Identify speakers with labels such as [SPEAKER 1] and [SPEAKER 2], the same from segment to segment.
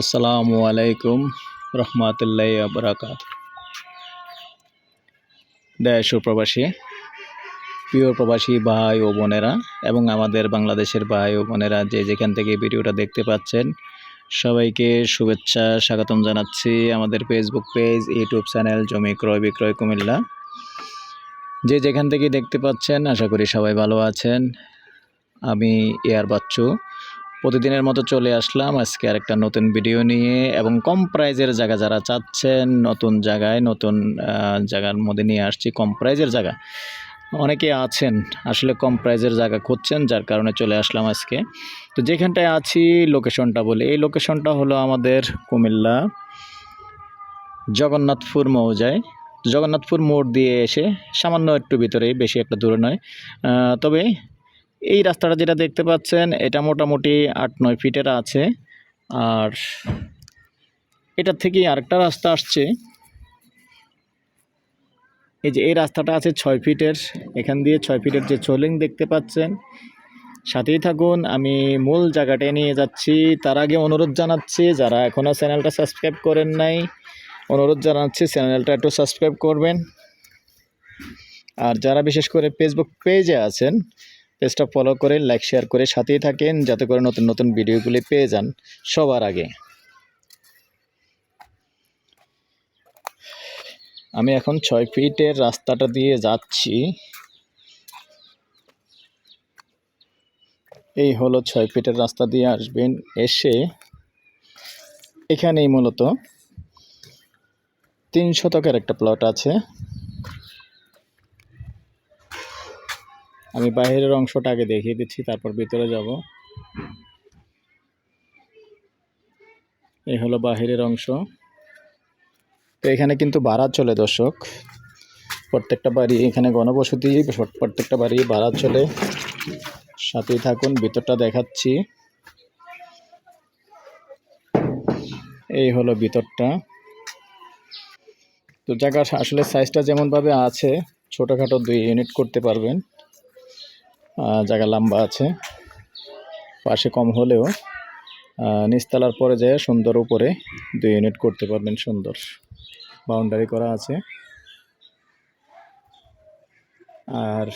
[SPEAKER 1] আসসালামু আলাইকুম রহমতুল্লাহ বরাকাত দেশ প্রবাসী, প্রিয় প্রবাসী ভাই ও বোনেরা এবং আমাদের বাংলাদেশের ভাই ও বোনেরা যে যেখান থেকে ভিডিওটা দেখতে পাচ্ছেন, সবাইকে শুভেচ্ছা, স্বাগতম জানাচ্ছি আমাদের ফেসবুক পেজ ইউটিউব চ্যানেল জমি ক্রয়, বিক্রয়, কুমিল্লা। যে যেখান থেকে দেখতে পাচ্ছেন, আশা করি সবাই ভালো আছেন। আমি এয়ার বাচ্চু। প্রতিদিনের মতো চলে আসলাম আজকে আরেকটা নতুন ভিডিও নিয়ে এবং কম প্রাইজের জায়গা যারা চাচ্ছেন, নতুন জায়গায়, নতুন জায়গার মধ্যে নিয়ে আসছি কম প্রাইজের জায়গা। অনেকে আছেন, আসলে কম প্রাইজের জায়গা খুঁজছেন, যার কারণে চলে আসলাম আজকে। তো যেখানটায় আছি লোকেশনটা বলি। এই লোকেশনটা হলো আমাদের কুমিল্লা জগন্নাথপুর মৌজায়। জগন্নাথপুর মোড় দিয়ে এসে সামান্য একটু ভিতরেই, বেশি একটা দূরে নয়। তবে এই রাস্তাটা যেটা দেখতে পাচ্ছেন, এটা মোটামুটি আট নয় ফিটের আছে। আর এটার থেকেই আরেকটা রাস্তা আসছে। এই যে এই রাস্তাটা আছে ছয় ফিটের, এখান দিয়ে ছয় ফিটের যে চোলিং দেখতে পাচ্ছেন। সাথেই থাকুন, আমি মূল জায়গাটায় নিয়ে যাচ্ছি। তার আগে অনুরোধ জানাচ্ছি, যারা এখনও চ্যানেলটা সাবস্ক্রাইব করেন নাই, অনুরোধ জানাচ্ছি চ্যানেলটা একটু সাবস্ক্রাইব করবেন। আর যারা বিশেষ করে ফেসবুক পেজে আছেন পেজটা ফলো করে লাইক শেয়ার করে সাথেই থাকেন, যাতে করে নতুন নতুন ভিডিওগুলি পেয়ে যান সবার আগে। আমি এখন ছয় ফিটের রাস্তাটা দিয়ে যাচ্ছি। এই হলো ছয় ফিটের রাস্তা দিয়ে আসবেন এসে। এখানেই মূলত তিন শতকের একটা প্লট আছে। আমি বাইরের অংশটা আগে দেখিয়ে দিচ্ছি, তারপর ভিতরে যাব। এই হলো বাহিরের অংশ। তো এখানে কিন্তু ভাড়া চলে দর্শক। প্রত্যেকটা বাড়ি এখানে গণবসতি, প্রত্যেকটা বাড়ি ভাড়া চলে। সাথেই থাকুন, ভিতরটা দেখাচ্ছি। এই হলো ভিতরটা। তো জায়গা আসলে সাইজটা যেমনভাবে আছে, ছোটোখাটো দুই ইউনিট করতে পারবেন। জায়গা লম্বা আছে। পাশে কম হলেও আহ, নিচতলার পরে যায় সুন্দর উপরে দুই ইউনিট করতে পারবেন সুন্দর। বাউন্ডারি করা আছে। আর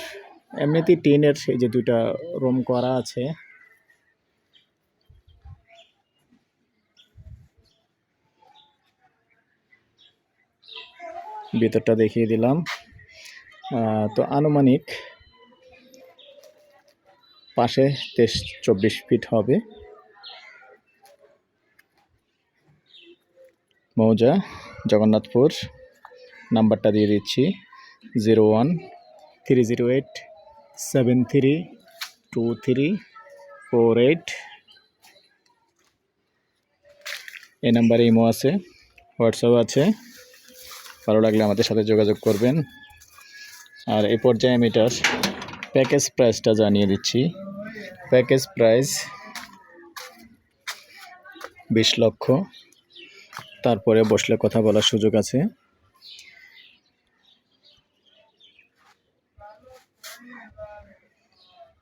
[SPEAKER 1] এমনিতেই টিনের এই যে দুইটা রুম করা আছে। ভিতরটা দেখিয়ে দিলাম। তো আনুমানিক পাশে তেইশ চব্বিশ ফিট হবে। মৌজা, জগন্নাথপুর, নাম্বারটা দিয়ে দিচ্ছি, zero one three zero eight seven three two three four eight. এই নাম্বারে ইমো আছে, হোয়াটসঅ্যাপ আছে, ভালো লাগলে আমাদের সাথে যোগাযোগ করবেন। আর এই পর্যায়ে আমি এটার প্যাকেজ প্রাইসটা জানিয়ে দিচ্ছি। প্যাকেজ প্রাইস বিশ লক্ষ। তারপরে বসলে কথা বলার সুযোগ আছে।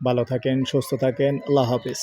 [SPEAKER 1] ভালো থাকেন, সুস্থ থাকেন, আল্লাহ হাফিজ।